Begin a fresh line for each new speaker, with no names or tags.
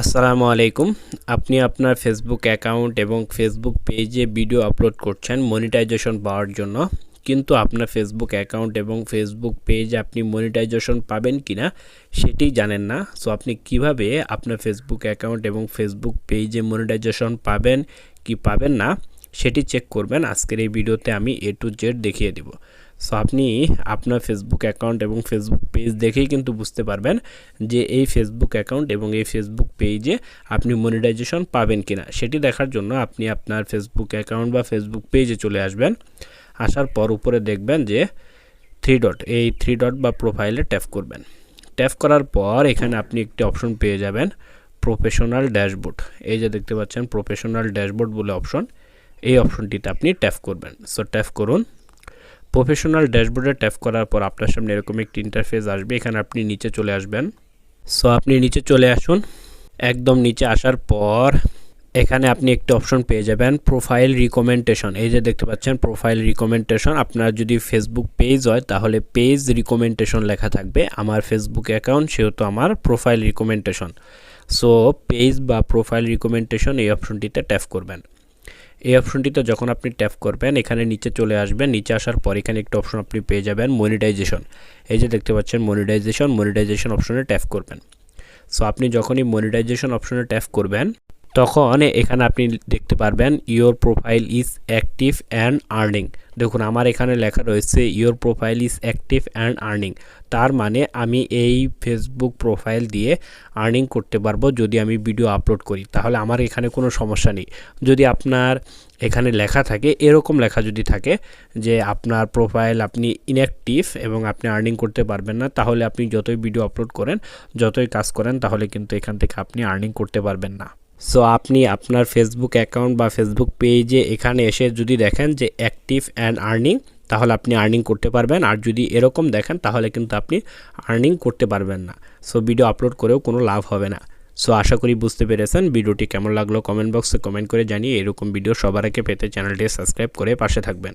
আসসালামু আলাইকুম। আপনি আপনার ফেসবুক অ্যাকাউন্ট এবং ফেসবুক পেজে ভিডিও আপলোড করছেন মনিটাইজেশন পাওয়ার জন্য। কিন্তু আপনার ফেসবুক অ্যাকাউন্ট এবং ফেসবুক পেজে আপনি মনিটাইজেশন পাবেন কি না সেটি জানেন না। সো আপনি কীভাবে আপনার ফেসবুক অ্যাকাউন্ট এবং ফেসবুক পেজে মনিটাইজেশন পাবেন, কি পাবেন না সেটি চেক করবেন। আজকের এই ভিডিওতে আমি এ টু জেড দেখিয়ে দিব। সো আপনি আপনার ফেসবুক অ্যাকাউন্ট এবং ফেসবুক পেজ দেখেই কিন্তু বুঝতে পারবেন যে এই ফেসবুক অ্যাকাউন্ট এবং এই ফেসবুক পেজে আপনি মনিটাইজেশন পাবেন কিনা। সেটি দেখার জন্য আপনি আপনার ফেসবুক অ্যাকাউন্ট বা ফেসবুক পেজে চলে আসবেন। আসার পর উপরে দেখবেন যে থ্রি ডট এই থ্রি ডট বা প্রোফাইলে ট্যাপ করবেন। ট্যাপ করার পর এখানে আপনি একটি অপশন পেয়ে যাবেন প্রফেশনাল ড্যাশবোর্ড এই যে দেখতে পাচ্ছেন প্রফেশনাল ড্যাশবোর্ড বলে অপশন এই অপশনটিতে আপনি ট্যাপ করবেন। সো ট্যাপ করুন। প্রফেশনাল ড্যাশবোর্ডে ট্যাপ করার পর আপনার সামনে এরকম একটি ইন্টারফেস আসবে। এখানে আপনি নিচে চলে আসবেন। সো আপনি নিচে চলে আসুন। একদম নিচে আসার পর এখানে আপনি একটি অপশন পেয়ে যাবেন প্রোফাইল রিকমেন্ডেশন এই যে দেখতে পাচ্ছেন প্রোফাইল রিকমেন্ডেশন আপনার যদি ফেসবুক পেজ হয়, তাহলে পেজ রিকমেন্ডেশন লেখা থাকবে। আমার ফেসবুক অ্যাকাউন্ট সেহেতু আমার প্রোফাইল রিকমেন্ডেশন সো পেজ বা প্রোফাইল রিকমেন্ডেশন এই অপশনটিতে ট্যাপ করবেন। এই অপশনটিতে যখন আপনি ট্যাপ করবেন, এখানে নিচে চলে আসবেন, নিচে আসার পর এখানে একটা অপশন আপনি পেয়ে যাবেন মনিটাইজেশন এই যে দেখতে পাচ্ছেন মনিটাইজেশন মনিটাইজেশন অপশনে ট্যাপ করবেন। সো আপনি যখনই মনিটাইজেশন অপশনে ট্যাপ করবেন তখন এখানে আপনি দেখতে পারবেন your profile is active and earning দেখুন, আমার এখানে লেখা রয়েছে your profile is active and earning তার মানে আমি এই ফেসবুক প্রোফাইল দিয়ে আর্নিং করতে পারব যদি আমি ভিডিও আপলোড করি। তাহলে আমার এখানে কোনো সমস্যা নেই। যদি আপনার এখানে লেখা থাকে, এরকম লেখা যদি থাকে যে আপনার প্রোফাইল আপনি ইনঅ্যাক্টিভ এবং আপনি আর্নিং করতে পারবেন না, তাহলে আপনি যতই ভিডিও আপলোড করেন, যতই কাজ করেন, তাহলে কিন্তু এখান থেকে আপনি আর্নিং করতে পারবেন না। সো আপনি আপনার ফেসবুক অ্যাকাউন্ট বা ফেসবুক পেজে এখানে এসে যদি দেখেন যে অ্যাক্টিভ অ্যান্ড আর্নিং তাহলে আপনি আর্নিং করতে পারবেন। আর যদি এরকম দেখেন, তাহলে কিন্তু আপনি আর্নিং করতে পারবেন না। সো ভিডিও আপলোড করেও কোনো লাভ হবে না। সো আশা করি বুঝতে পেরেছেন। ভিডিওটি কেমন লাগল কমেন্ট বক্সে কমেন্ট করে জানিয়ে এরকম ভিডিও সবার আগে পেতে চ্যানেলটি সাবস্ক্রাইব করে পাশে থাকবেন।